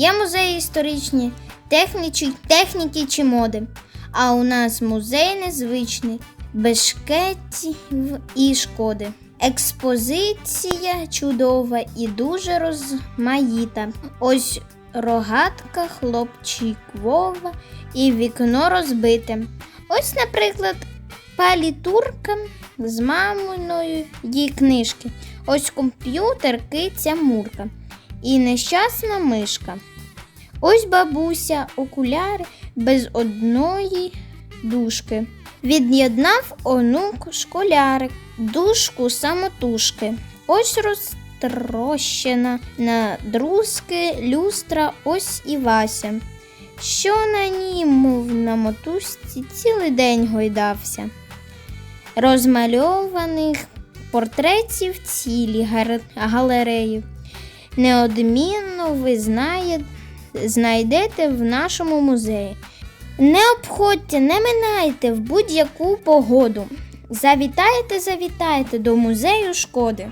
Є музеї історичні, техніки, техніки чи моди. А у нас музей незвичний, без шкетів і шкоди. Експозиція чудова і дуже розмаїта. Ось рогатка, хлопчик Вова і вікно розбите. Ось, наприклад, палітурка з маминої її книжки. Ось комп'ютер, киця Мурка і нещасна мишка. Ось бабуся, окуляри без одної дужки. Від'єднав онук школярик, дужку самотужки. Ось розтрощена на друзки люстра, ось і Вася. Що на ній, мов на мотузці, цілий день гойдався. Розмальованих портретів цілі галереї. Неодмінно ви знає, знайдете в нашому музеї. Не обходьте, не минайте в будь-яку погоду. Завітайте, завітайте до музею шкоди.